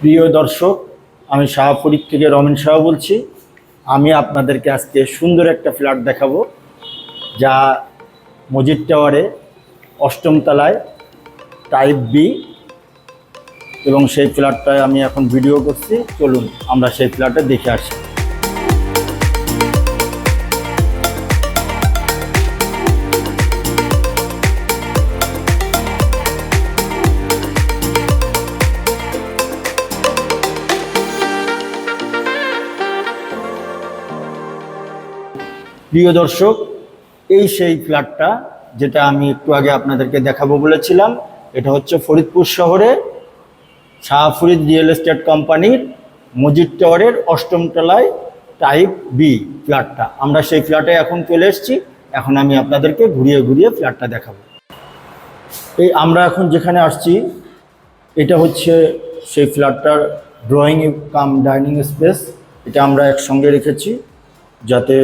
প্রিয় দর্শক, আমি শাহপুরীর থেকে রমেন শাহ বলছি। আমি আপনাদেরকে আজকে সুন্দর একটা ফ্ল্যাট দেখাবো, যা মজিদ টাওয়ারে অষ্টম তলায় টাইপ বি এবং সেই ফ্ল্যাটটায় আমি এখন ভিডিও করছি। চলুন, আমরা সেই ফ্ল্যাটে দেখে আসি। প্রিয় দর্শক, এই সেই ফ্ল্যাটটা যেটা আমি একটু আগে আপনাদেরকে দেখাবো বলেছিলাম, এটা হচ্ছে ফরিদপুর শহরে শাহফরিদ রিয়েল এস্টেট কোম্পানির মজিদ টাওয়ারের অষ্টম তলায় টাইপ বি ফ্ল্যাটটা আমরা সেই ফ্ল্যাটে এখন চলে এসেছি, এখন আমি আপনাদেরকে ঘুরিয়ে ঘুরিয়ে ফ্ল্যাটটা দেখাবো। এই আমরা এখন যেখানে আসছি, এটা হচ্ছে সেই ফ্ল্যাটটার ড্রয়িং কাম ডাইনিং স্পেস এটা আমরা একসঙ্গে রেখেছি, যাতে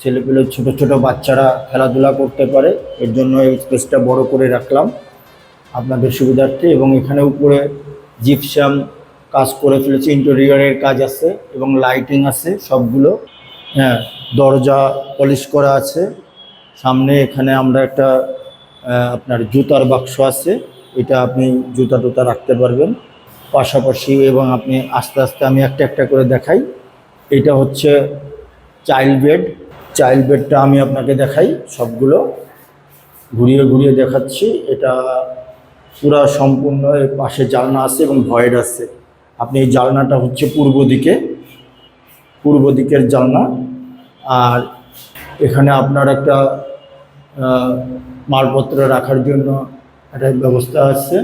ছেলেপেলে ছোট ছোট বাচ্চারা খেলাধুলা করতে পারে, এর জন্য এই স্পেসটা বড় করে রাখলাম আপনাদের সুবিধার্থে। এবং এখানে উপরে জিপসাম কাজ করে ফেলেছি, ইন্টেরিয়রের কাজ আছে এবং লাইটিং আছে সবগুলো। হ্যাঁ দরজা পলিশ করা আছে। সামনে এখানে আমরা একটা আপনার জুতার বাক্স আছে, এটা আপনি জুতা টুতা রাখতে পারবেন। পাশাপাশি এবং আপনি আস্তে আস্তে আমি একটা একটা করে দেখাই। এটা হচ্ছে চাইল্ড বেড চাইল্ড বেডটা আমি আপনাকে দেখাই, সবগুলো। ঘুরিয়ে ঘুরিয়ে দেখাচ্ছি। এটা পুরা সম্পূর্ণ এর পাশে জালনা আছে এবং ভয়েড আছে। আপনি এই জালনাটা হচ্ছে পূর্ব দিকে, পূর্ব দিকের জালনা। আর এখানে আপনার একটা মালপত্র রাখার জন্য একটা ব্যবস্থা আছে।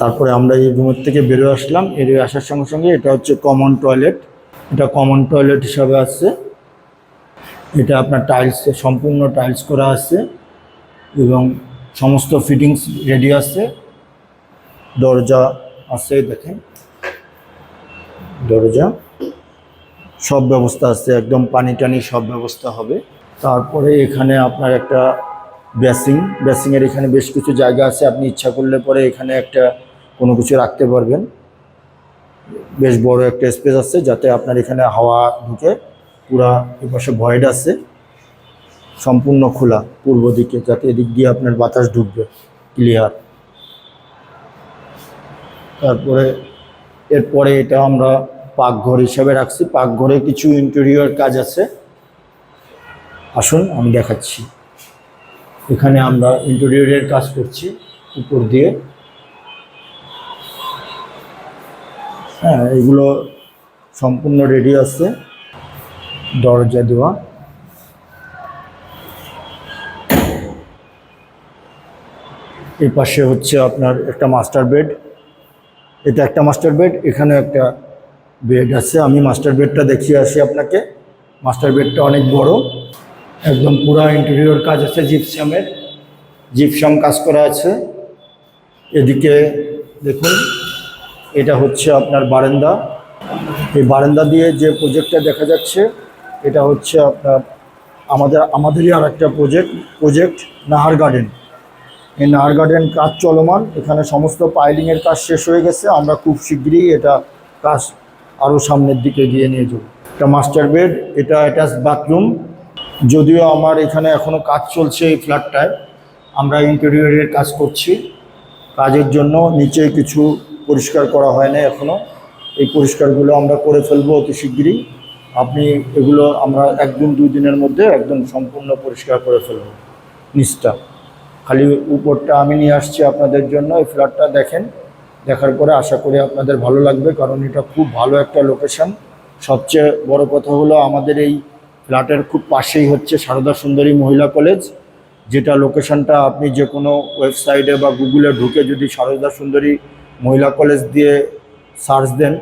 তারপরে আমরা এই রুমের থেকে বেরোয় আসলাম। এর আসার সঙ্গে সঙ্গে এটা হচ্ছে কমন টয়লেট এটা কমন টয়লেট হিসাবে আছে। এটা আপনার টাইলস সম্পূর্ণ টাইলস করা আছে এবং সমস্ত ফিটিংস রেডি আছে। দরজা আছে, দেখেন। দরজা। সব ব্যবস্থা আছে, একদম পানি টানি সব ব্যবস্থা হবে। তারপরে এখানে আপনার একটা বেসিং বেসিংয়ের এখানে বেশ কিছু জায়গা আছে, আপনি ইচ্ছা করলে পরে এখানে একটা কোনো কিছু রাখতে পারবেন। বেশ বড় একটা স্পেস আছে, যাতে আপনার এখানে হাওয়া ঢুকে। পুরা এপাশে ভয়েড আছে। সম্পূর্ণ খোলা পূর্ব দিকে, যাতে এদিক দিয়ে আপনার বাতাস ঢুকবে ক্লিয়ার তারপরে এরপরে এটা আমরা পাকঘর হিসাবে রাখছি। পাকঘরে কিছু ইন্টেরিয়র কাজ আছে। আসুন, আমি দেখাচ্ছি। এখানে আমরা ইন্টেরিয়রের কাজ করছি, উপর দিয়ে। হ্যাঁ এগুলো সম্পূর্ণ রেডি আছে। দরজা দেওয়া। এই পাশে হচ্ছে আপনার একটা মাস্টার বেড। এটা একটা মাস্টার বেড এখানে একটা বেড আছে। আমি মাস্টার বেডটা দেখিয়ে আসি আপনাকে। মাস্টার বেডটা অনেক বড়, একদম পুরো ইন্টেরিয়র কাজ আছে জিপসামের জিপসাম কাজ করা আছে। এদিকে দেখুন, এটা হচ্ছে আপনার বারান্দা। এই বারান্দা দিয়ে যে প্রজেক্টটা দেখা যাচ্ছে এটা হচ্ছে আপনার আমাদের, আমাদেরই আর একটা প্রজেক্ট প্রজেক্ট নাহার গার্ডেন এই নাহার গার্ডেন কাজ চলমান, এখানে সমস্ত পাইলিংয়ের কাজ শেষ হয়ে গেছে, আমরা খুব শীঘ্রই এটা কাজ আরও সামনের দিকে গিয়ে নিয়ে যাব। এটা মাস্টার বেড এটা অ্যাটাচ বাথরুম যদিও আমার এখানে এখনও কাজ চলছে এই ফ্ল্যাটটায় আমরা ইন্টেরিয়রের কাজ করছি। কাজের জন্য নিচে কিছু পরিষ্কার করা হয় না এখনও এই পরিষ্কারগুলো আমরা করে ফেলব অতি শীঘ্রই। আপনি এগুলো আমরা একদিন দুই দিনের মধ্যে একদম সম্পূর্ণ পরিষ্কার করে ফেলব, নিচটা। খালি উপরটা আমি নিয়ে আসছি আপনাদের জন্য, এই ফ্ল্যাটটা দেখেন। দেখার পরে আশা করি আপনাদের ভালো লাগবে, কারণ এটা খুব ভালো একটা লোকেশন সবচেয়ে বড় কথা হলো আমাদের এই ফ্ল্যাটের খুব পাশেই হচ্ছে সারদা সুন্দরী মহিলা কলেজ, যেটা লোকেশনটা আপনি যে কোনো ওয়েবসাইটে বা গুগলে ঢুকে যদি সারদা সুন্দরী মহিলা কলেজ দিয়ে সার্চ দেন,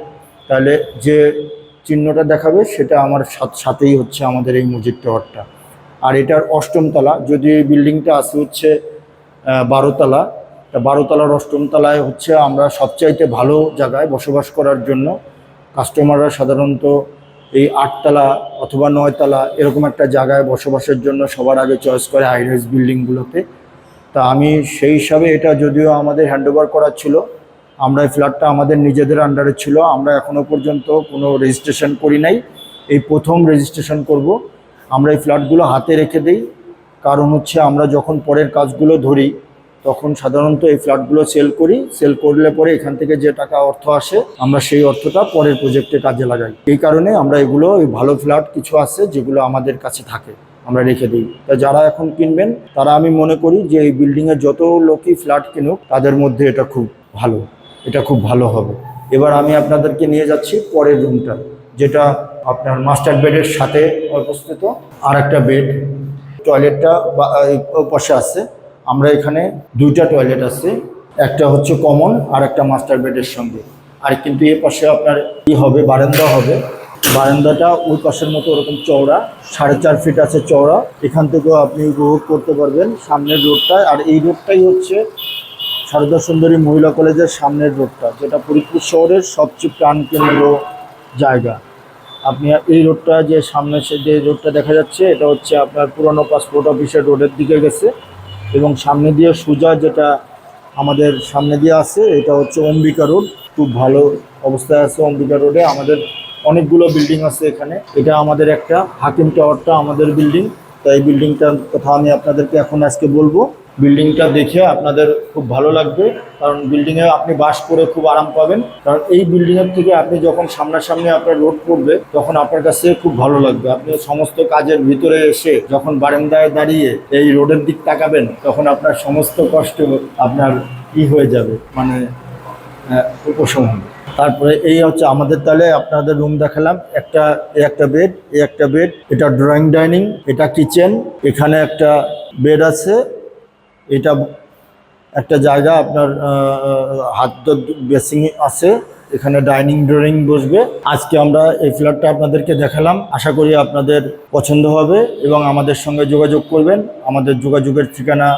তাহলে যে চিহ্নটা দেখাবে, সেটা আমার সাথেই হচ্ছে আমাদের এই মসজিদ টাওয়ারটা আর এটার অষ্টম তলা, যদি এই বিল্ডিংটা আছে হচ্ছে বারোতলা তা বারোতলার অষ্টম তলায় হচ্ছে আমরা সবচাইতে ভালো জায়গায় বসবাস করার জন্য কাস্টমাররা সাধারণত এই আটতলা অথবা নয়তলা এরকম একটা জায়গায় বসবাসের জন্য সবার আগে চয়েস করে হাইরাইজ বিল্ডিংগুলোতে তা আমি সেই হিসাবে এটা যদিও আমাদের হ্যান্ডওভার করার ছিল আমরা এই ফ্ল্যাটটা আমাদের নিজেদের আন্ডারে ছিল, আমরা এখনও পর্যন্ত কোনো রেজিস্ট্রেশন করি নাই। এই প্রথম রেজিস্ট্রেশন করব। আমরা এই ফ্ল্যাটগুলো হাতে রেখে দিই। কারণ হচ্ছে আমরা যখন পরের কাজগুলো ধরি, তখন সাধারণত এই ফ্ল্যাটগুলো সেল করি। সেল করলে পরে এখান থেকে যে টাকা অর্থ আসে, আমরা সেই অর্থটা পরের প্রজেক্টে কাজে লাগাই। এই কারণে আমরা এগুলো ভালো ফ্ল্যাট কিছু আছে যেগুলো আমাদের কাছে থাকে, আমরা রেখে দিই। তা যারা এখন কিনবেন, তারা আমি মনে করি যে এই বিল্ডিংয়ে যত লোকই ফ্ল্যাট কিনুক, তাদের মধ্যে এটা খুব ভালো। এটা খুব ভালো হবে। এবার আমি আপনাদেরকে নিয়ে যাচ্ছি পরের রুমটা, যেটা আপনার মাস্টার বেডের সাথে অবস্থিত। আর একটা বেড টয়লেটটা পাশে আছে। আমরা এখানে দুইটা টয়লেট আছে, একটা হচ্ছে কমন আর একটা মাস্টার বেডের সঙ্গে। আর কিন্তু এ পাশে আপনার কি হবে, বারান্দা হবে। বারান্দাটা ওই পাশের মতো ওরকম চওড়া, সাড়ে চার ফিট আছে চওড়া। এখান থেকেও আপনি উপভোগ করতে পারবেন সামনের রোডটায় আর এই রোডটাই হচ্ছে সারদা সুন্দরী মহিলা কলেজের সামনের রোডটা, যেটা ফরিদপুর শহরের সবচেয়ে প্রাণকেন্দ্র জায়গা। আপনি এই রোডটা যে সামনে সে যে রোডটা দেখা যাচ্ছে, এটা হচ্ছে আপনার পুরনো পাসপোর্ট অফিসের রোডের দিকে গেছে এবং সামনে দিয়ে সোজা যেটা আমাদের সামনে দিয়ে আছে, এটা হচ্ছে অম্বিকা রোড। খুব ভালো অবস্থায় আছে অম্বিকা রোডে। আমাদের অনেকগুলো বিল্ডিং আছে এখানে। এটা আমাদের একটা হাকিম টাওয়ারটা, আমাদের বিল্ডিং। তো এই বিল্ডিংটার কথা আমি আপনাদেরকে এখন আজকে বলব। বিল্ডিংটা দেখে আপনাদের খুব ভালো লাগবে। কারণ বিল্ডিংয়ে আপনি বাস করে খুব আরাম পাবেন। কারণ এই বিল্ডিংয়ের থেকে আপনি যখন সামনাসামনি আপনার রোড পড়বে, তখন আপনার কাছে খুব ভালো লাগবে। আপনি সমস্ত কাজের ভিতরে এসে যখন বারান্দায় দাঁড়িয়ে এই রোডের দিক তাকাবেন, তখন আপনার সমস্ত কষ্ট আপনার ই হয়ে যাবে মানে উপশম হবে। তারপরে এই হচ্ছে আমাদের তাহলে আপনাদের রুম দেখালাম। একটা, এই একটা বেড এ একটা বেড, এটা ড্রয়িং ডাইনিং, এটা কিচেন, এখানে একটা বেড আছে। এটা একটা জায়গা আপনার হাত বেসিং আছে, এখানে ডাইনিং ড্রয়িং বসবে। আজকে আমরা এই ফ্ল্যাটটা আপনাদেরকে দেখালাম। আশা করি আপনাদের পছন্দ হবে এবং আমাদের সঙ্গে যোগাযোগ করবেন। আমাদের যোগাযোগের ঠিকানা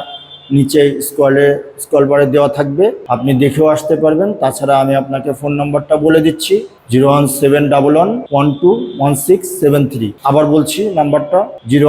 নিচে স্কলে, স্কল বারে দেওয়া থাকবে। আপনি দেখেও আসতে পারবেন। তাছাড়া আমি আপনাকে ফোন নম্বরটা বলে দিচ্ছি, zero one seven double one one two one six seven three. আবার বলছি, নাম্বারটা জিরো